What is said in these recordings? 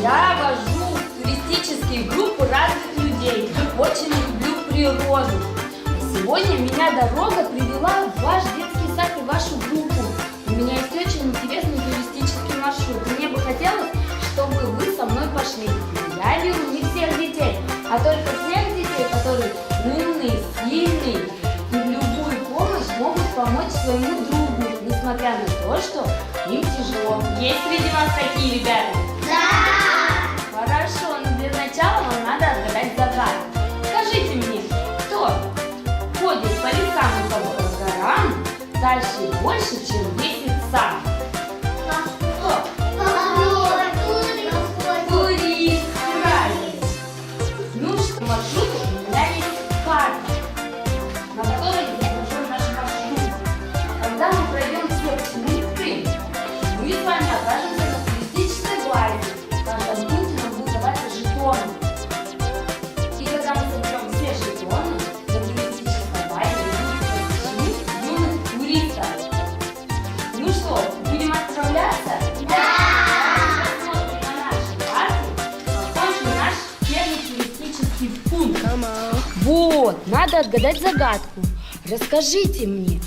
Я вожу туристические группы разных людей. Очень люблю природу. Сегодня меня дорога привела в ваш детский сад и вашу группу. У меня есть очень интересный туристический маршрут. Мне бы хотелось, чтобы вы со мной пошли. Я беру не всех детей, а только тех детей, которые умные, сильные и в любую помощь могут помочь своему другу, несмотря на то, что им тяжело. Есть среди вас такие ребята? дальше больше, чем 10 Вот, надо отгадать загадку. Расскажите мне,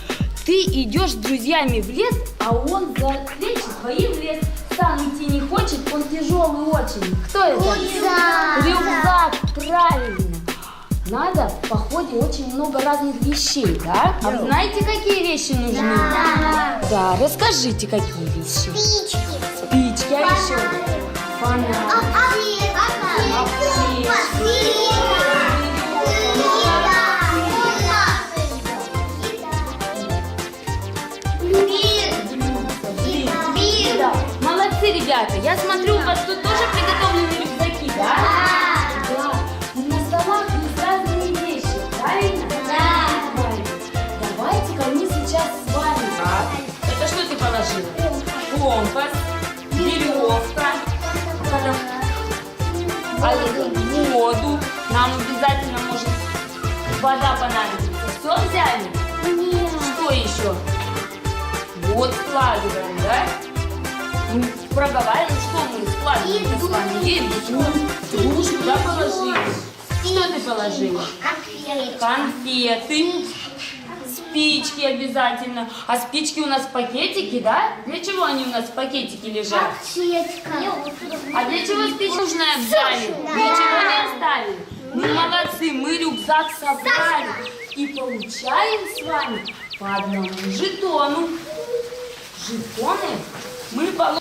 ты идешь с друзьями в лес, а он за плечи твои в лес сам идти не хочет, он тяжелый очень. Кто это? Рюкзак. Рюкзак, правильно. Надо в походе очень много разных вещей, да? А вы знаете, какие вещи нужны? Да. Да, расскажите, какие вещи. Спички. Спички, а еще? Фонарь. Вас тут тоже приготовлены рюкзаки, да? Да. И на столах есть разные вещи, правильно? Да. Правильно. Давайте-ка мы сейчас с вами. Это что ты положила? Компас, веревка, а воду. Нам обязательно может вода понадобится. Все взяли? Что еще? Вот складываем, да? Проговариваем, что мы складываем с вами. Еду. Тушь куда положили? Что ты положила? Конфеты. Спички обязательно. А спички у нас в пакетике, да? Для чего они у нас в пакетике лежат? А для чего спички нужно взяли? Ничего не оставили. Мы молодцы, мы рюкзак собрали. И получаем с вами по одному жетону. Жетоны мы получаем.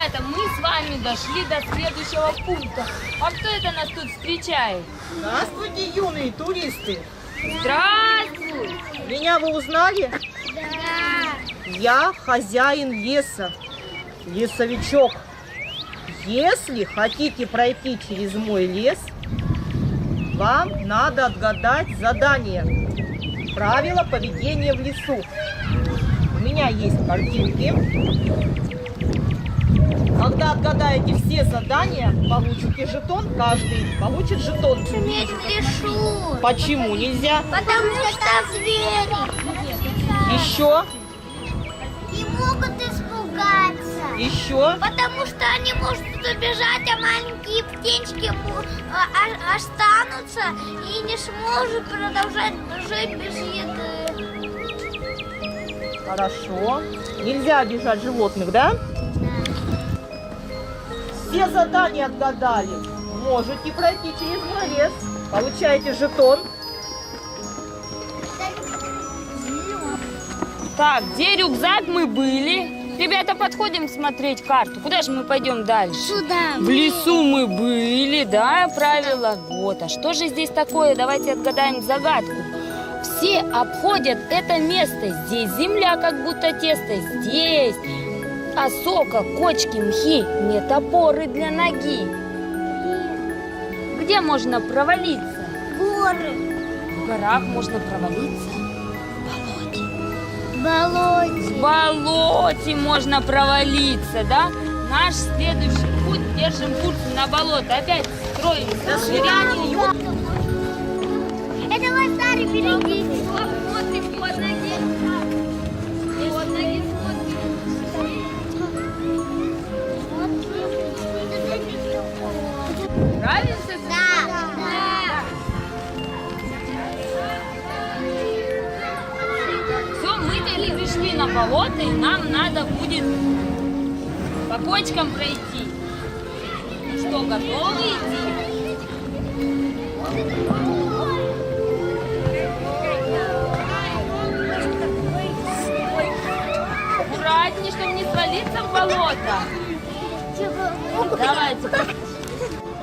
Это мы с вами дошли до следующего пункта. А кто это нас тут встречает? Здравствуйте, юные туристы! Здравствуй! Меня вы узнали? Я хозяин леса, лесовичок. Если хотите пройти через мой лес, вам надо отгадать задание. Правила поведения в лесу. У меня есть картинки. Когда отгадаете все задания, получите жетон, каждый получит жетон. Шуметь в лесу, Почему нельзя? потому что звери. Еще, И могут испугаться. Еще. Потому что они могут убежать, а маленькие бу- а- а- останутся и не сможет продолжать жить без еды. Хорошо. Нельзя обижать животных, да? Все задания отгадали. Можете пройти через мой лес. Получаете жетон. Так, где рюкзак мы были? Ребята, подходим смотреть карту. Куда же мы пойдем дальше? Сюда. В лесу мы были, да, правила? Вот, а что же здесь такое? Давайте отгадаем загадку. Все обходят это место. Здесь земля, как будто тесто. Здесь осока, кочки, мхи. Нет опоры для ноги. Где можно провалиться? Горы. В горах можно провалиться. Болоте. В болоте можно провалиться, да? Наш следующий путь держим курс на болото. Опять строим зряние. Это мой старый впереди. По кочкам пройти. Что, готовы идти? Аккуратнее, чтобы не свалиться в болото. Давайте.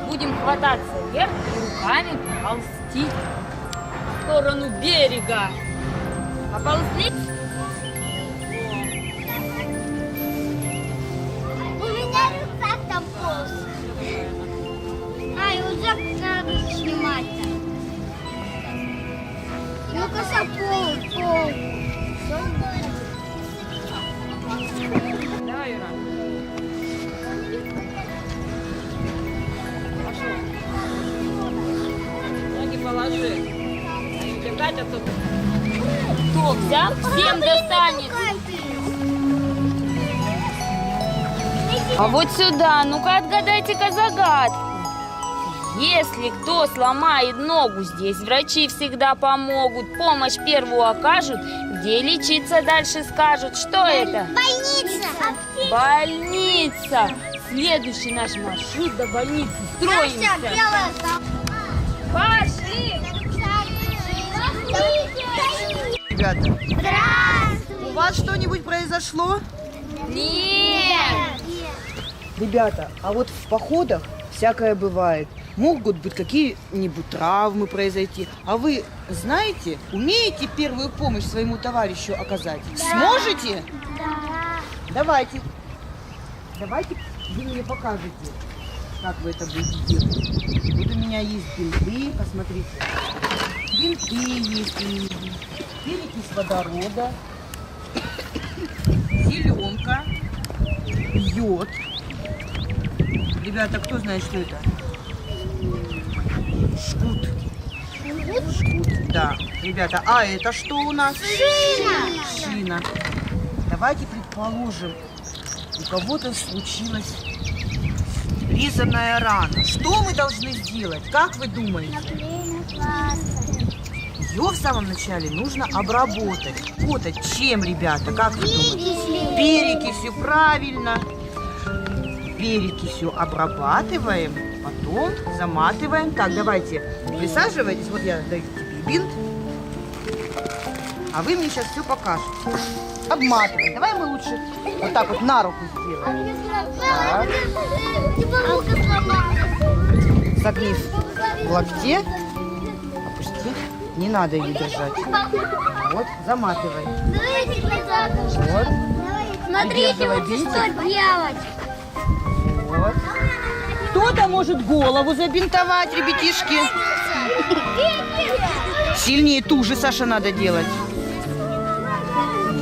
Будем хвататься вверх и руками ползти в сторону берега. Поползли? Ну-ка, пол, пол. Давай, Юра. Пошел. Ноги положи. Тебе катят тут. Кто взял? Всем достанет. А вот сюда, ну-ка отгадайте-ка загадку. Если кто сломает ногу здесь, врачи всегда помогут, помощь первую окажут, где лечиться дальше скажут. Что это? Больница. Больница. Следующий наш маршрут до больницы. Строимся. Пошли. Ребята, Здравствуй. у вас что-нибудь произошло? Нет. Ребята, а вот в походах всякое бывает. Могут быть какие-нибудь травмы произойти. А вы знаете, умеете первую помощь своему товарищу оказать? Сможете? Да. Давайте. Давайте вы мне покажете, как вы это будете делать. Вот у меня есть бинты, посмотрите. Бинты есть у меня. Перекись водорода. Зеленка. Йод. Ребята, кто знает, что это? Шкут. Шкут, да. Ребята, а это что у нас? Шина. Шина. Давайте предположим, у кого-то случилась резаная рана. Что мы должны сделать? Как вы думаете? Ее в самом начале нужно обработать. Вот чем, ребята? Как вы думаете? Перекись. Перекисью, правильно. Перекисью обрабатываем, потом заматываем. Так, давайте, присаживайтесь. Вот я даю тебе бинт. А вы мне сейчас все покажете. Обматываем. Давай мы лучше вот так вот на руку сделаем. Так. Типа рука сломалась. Согни в локте. Опусти. Не надо ее держать. Вот, заматывай. Вот, Смотрите, вот что делать. Кто-то может голову забинтовать, ребятишки. Сильнее туже, Саша, надо делать.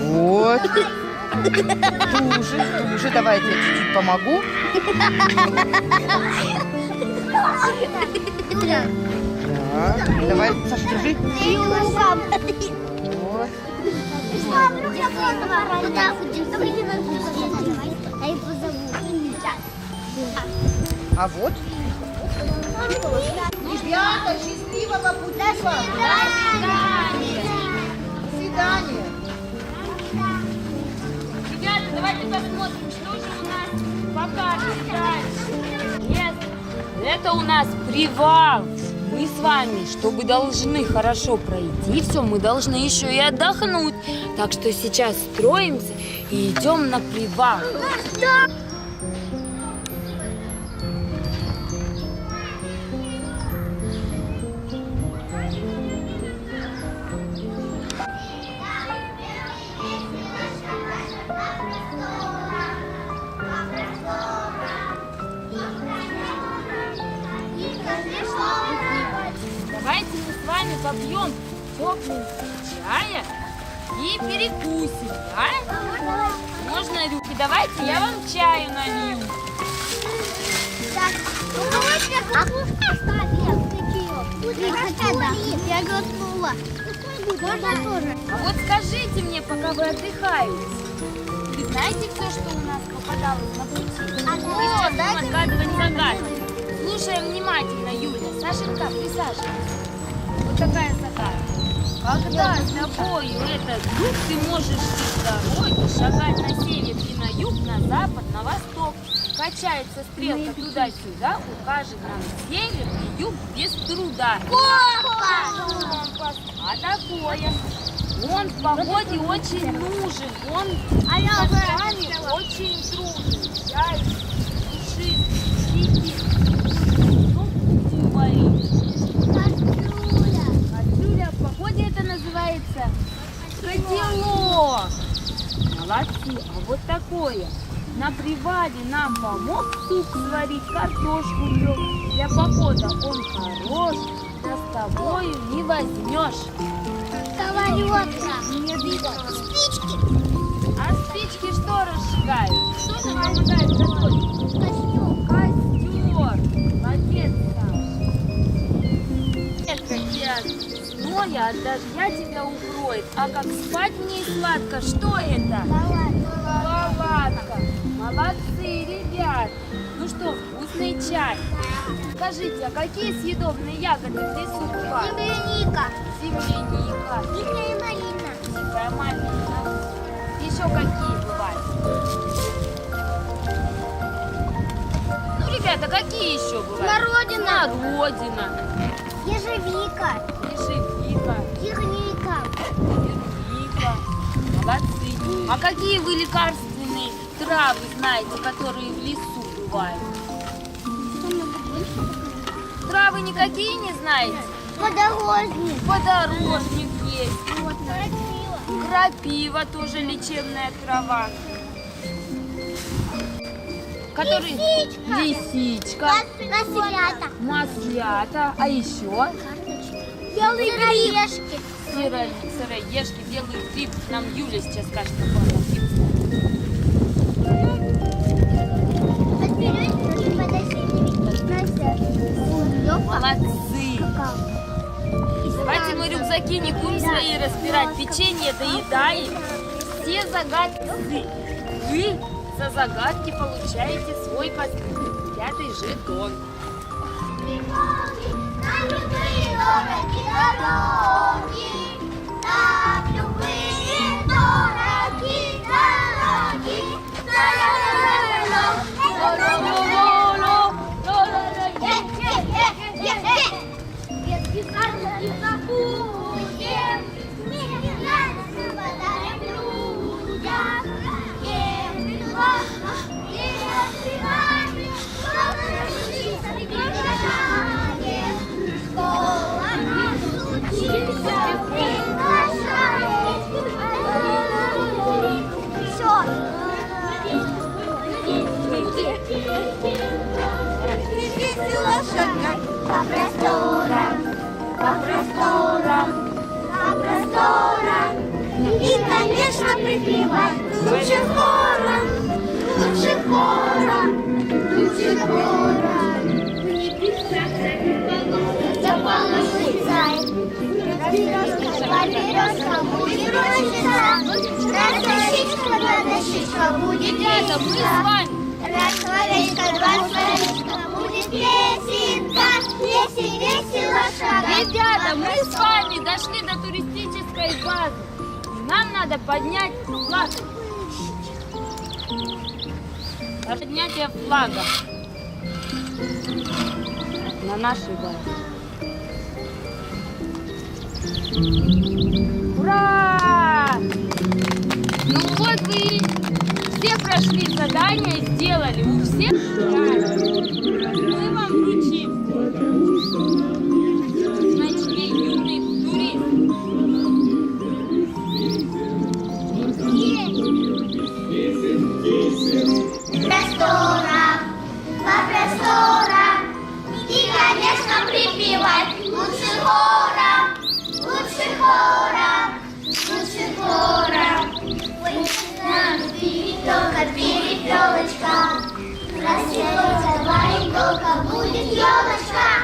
Вот. Туже, туже. Давайте я чуть-чуть помогу. Так. Давай, Саша, держи. Вот. А вот. Ребята, счастливого пути вам. До свидания. Ребята, давайте посмотрим, что же у нас покажет дальше. Нет, это у нас привал. Мы с вами, чтобы должны хорошо пройти все, мы должны еще и отдохнуть. Так что сейчас строимся и идем на привал. Да? Можно рюмки? Давайте я вам чаю налью. А ставит Я готова. Можно тоже? А вот скажите мне, пока вы отдыхаете, вы знаете все, что у нас попадалось на пути? А будем дайте отгадывать загадки. Слушаем внимательно, Юля. Сашенька, присаживайся. Вот такая загадка. Когда с тобою этот дух, ты можешь жить дороги, шагать на север и на юг, на запад, на восток. Качается стрелка туда-сюда, укажет нам север и юг без труда. Компас. А такое? Он в погоде очень нужен, он А я с очень дружен. Я души сидит. Ну, варить. Погоде это называется котелок. Молодцы, а вот такое. На привале нам помог суп сварить, картошку. Для похода он хорош, да с тобою не возьмешь. Спички. А спички что разжигают? Что нам помогает готовить? Костер. Молодец, Саша. Как от зноя, от дождя тебя укроет. А как спать в ней сладко, что это? Палатка. Молодцы, ребят. Ну что, вкусный чай. Скажите, а какие съедобные ягоды в лесу бывают? Земляника. Земляника, Дикая малина. дикая малина. Еще какие бывают? Ну, ребята, какие еще бывают? Смородина. Смородина, Ежевика. Черника. черника. Молодцы. А какие вы лекарственные травы знаете, которые в лесу бывают? Травы никакие не знаете? Подорожник. Подорожник есть. Вот, крапива. Крапива тоже лечебная трава. Который... Лисичка. Лисичка. Маслята. Маслята. А еще? Белые орешки. Сыро... Сыроежки, белый гриб. Нам Юля сейчас скажет, какой он. Молодцы. Давайте мы рюкзаки не будем свои разбирать. Печенье доедаем. Все загадки. Вы за загадки получаете свой пятый жетон. По Березка будет рощица, рассадочка, рассадочка будет Ребята, мы с два будет песенка, весело, весело шагать. Ребята, мы с вами дошли до туристической базы. Нам надо поднять флаг. Поднятие флага на нашей базе. Ура! Ну вот вы все прошли задание, сделали. У всех мы Рассеется двоих елка, будет елочка.